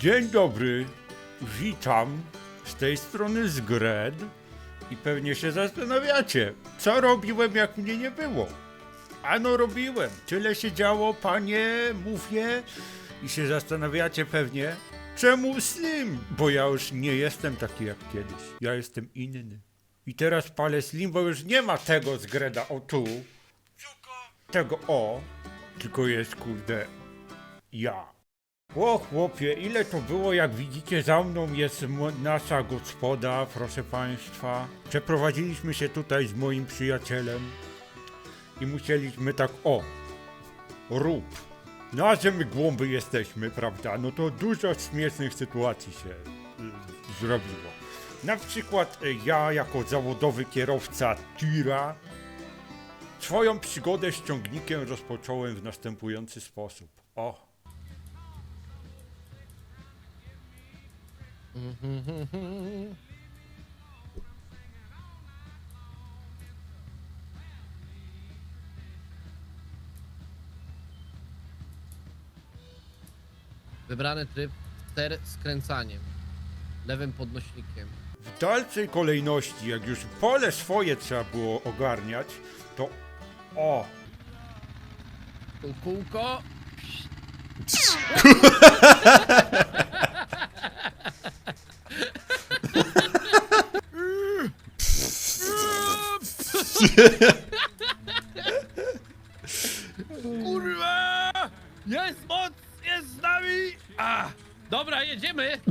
Dzień dobry, witam z tej strony Zgred i pewnie się zastanawiacie, co robiłem jak mnie nie było. Ano robiłem, tyle się działo, panie, mówię i się zastanawiacie pewnie, czemu Slim, bo ja już nie jestem taki jak kiedyś, ja jestem inny. I teraz palę Slim, bo już nie ma tego Zgreda o tu, tego o, tylko jest kurde ja. O chłopie, ile to było, jak widzicie za mną jest nasza gospoda, proszę państwa. Przeprowadziliśmy się tutaj z moim przyjacielem i musieliśmy tak, o, rób. No a że my głąby jesteśmy, prawda, no to dużo śmiesznych sytuacji się y, zrobiło. Na przykład y, ja jako zawodowy kierowca tira swoją przygodę z ciągnikiem rozpocząłem w następujący sposób. O. Wybrany tryb ster skręcaniem. Lewym podnośnikiem. W dalszej kolejności, jak już pole swoje trzeba było ogarniać, to o, kółko. Kurwa! Jest moc! Jest z nami! A! Dobra, jedziemy!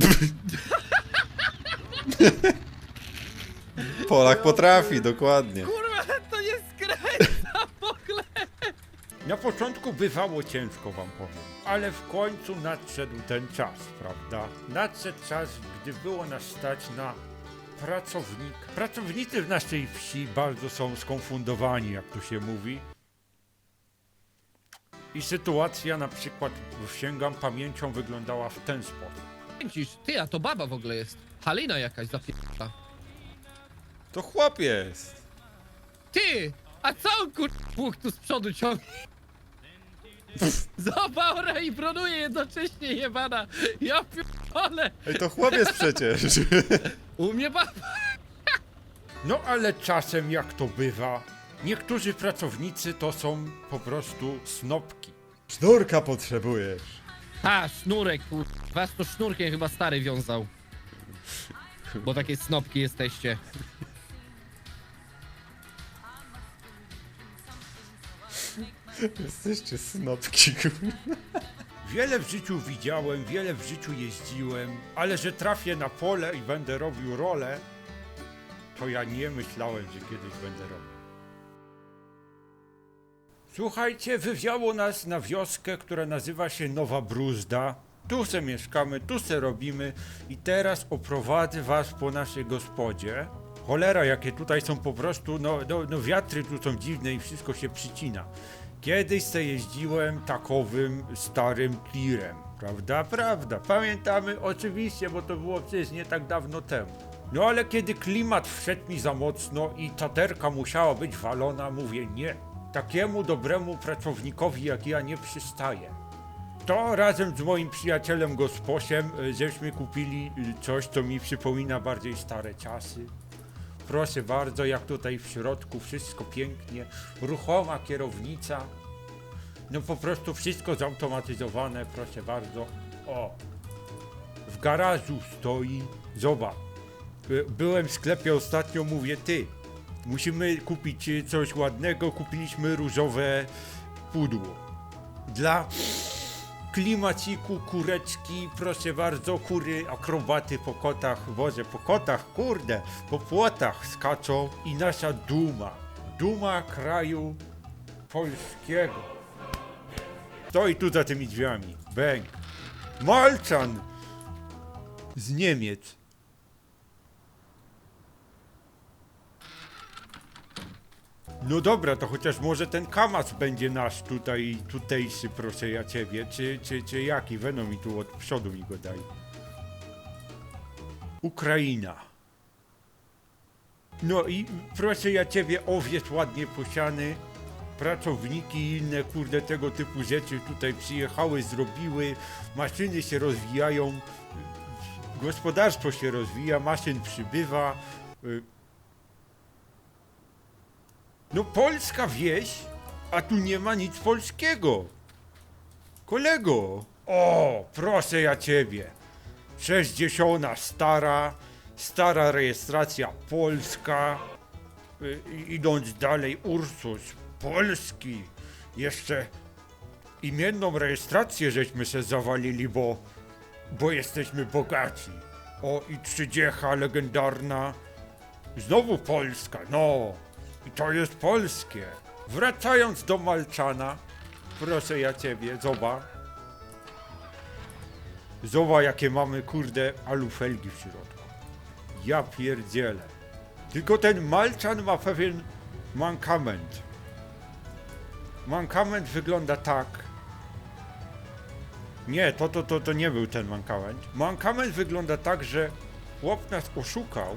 Polak potrafi, dokładnie. Kurwa, to nie skręca w ogóle! na początku bywało ciężko wam powiem, ale w końcu nadszedł ten czas, prawda? Nadszedł czas, gdy było nas stać na pracownika. Pracownicy w naszej wsi bardzo są skonfundowani, jak to się mówi. I sytuacja na przykład, sięgam pamięcią, wyglądała w ten sposób. Kręcisz, ty, a to baba w ogóle jest. Halina jakaś zapierdala. To chłop jest. Ty! A co on kur... Puch tu z przodu ciągnie? Zabaura i bronuje jednocześnie jebana. Ja pierdolę. Ej, to chłop jest przecież. U mnie baba. No ale czasem jak to bywa, niektórzy pracownicy to są po prostu snopki. Sznurka potrzebujesz. A, sznurek, kur... Was to sznurkiem chyba stary wiązał. Bo takie snopki jesteście. Jesteście snopki. Wiele w życiu widziałem, wiele w życiu jeździłem, ale że trafię na pole i będę robił rolę, to ja nie myślałem, że kiedyś będę robił. Słuchajcie, wywiało nas na wioskę, która nazywa się Nowa Bruzda. Tu se mieszkamy, tu se robimy i teraz oprowadzę was po naszej gospodzie. Cholera, jakie tutaj są po prostu, no, no, no wiatry tu są dziwne i wszystko się przycina. Kiedyś se jeździłem takowym starym tirem, prawda? Prawda. Pamiętamy oczywiście, bo to było przecież nie tak dawno temu. No ale kiedy klimat wszedł mi za mocno i taterka musiała być walona, mówię nie. Takiemu dobremu pracownikowi jak ja nie przystaję. To razem z moim przyjacielem Gosposiem y, żeśmy kupili y, coś, co mi przypomina bardziej stare czasy. Proszę bardzo, jak tutaj w środku wszystko pięknie, ruchoma kierownica. No po prostu wszystko zautomatyzowane, proszę bardzo. O, w garażu stoi, zobacz. By- Byłem w sklepie ostatnio, mówię, ty, musimy kupić coś ładnego, kupiliśmy różowe pudło. Dla klimaciku, kureczki, proszę bardzo, kury, akrobaty po kotach, wozie po kotach, kurde, po płotach skaczą i nasza duma, duma kraju polskiego. Stoi tu za tymi drzwiami, bęk. Malczan z Niemiec. No dobra, to chociaż może ten kamas będzie nasz tutaj, tutejszy, proszę ja ciebie, czy, czy, czy jaki? Weno mi tu od przodu mi go daj. Ukraina. No i proszę ja ciebie, owiec ładnie posiany, pracowniki i inne kurde tego typu rzeczy tutaj przyjechały, zrobiły, maszyny się rozwijają, gospodarstwo się rozwija, maszyn przybywa. y. No polska wieś, a tu nie ma nic polskiego. Kolego, o, proszę ja ciebie. 60 stara, stara rejestracja polska. Y, idąc dalej, Ursus, polski. Jeszcze imienną rejestrację żeśmy się zawalili, bo, bo jesteśmy bogaci. O, i trzydziecha legendarna. Znowu Polska, no. I to jest polskie. Wracając do Malczana, proszę ja ciebie, zobacz. Zobacz, jakie mamy, kurde, alufelgi w środku. Ja pierdzielę. Tylko ten Malczan ma pewien mankament. Mankament wygląda tak. Nie, to, to, to, to nie był ten mankament. Mankament wygląda tak, że chłop nas oszukał,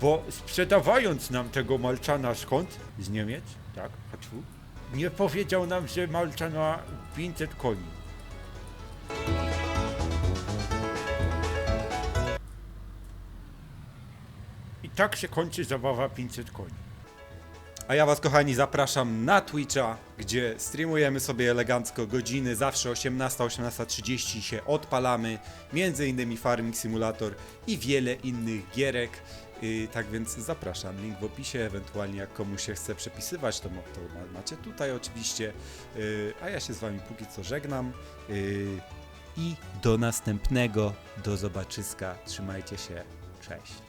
bo sprzedawając nam tego Malczana skąd? Z Niemiec, tak, Hatfu, nie powiedział nam, że Malczan ma 500 koni. I tak się kończy zabawa 500 koni. A ja was kochani zapraszam na Twitcha, gdzie streamujemy sobie elegancko godziny, zawsze 18, 18.30 się odpalamy, między innymi Farming Simulator i wiele innych gierek. Tak więc zapraszam, link w opisie, ewentualnie jak komuś się chce przepisywać, to, macie tutaj oczywiście. Yy, a ja się z wami póki co żegnam. Yy, I do następnego, do zobaczyska, trzymajcie się, cześć.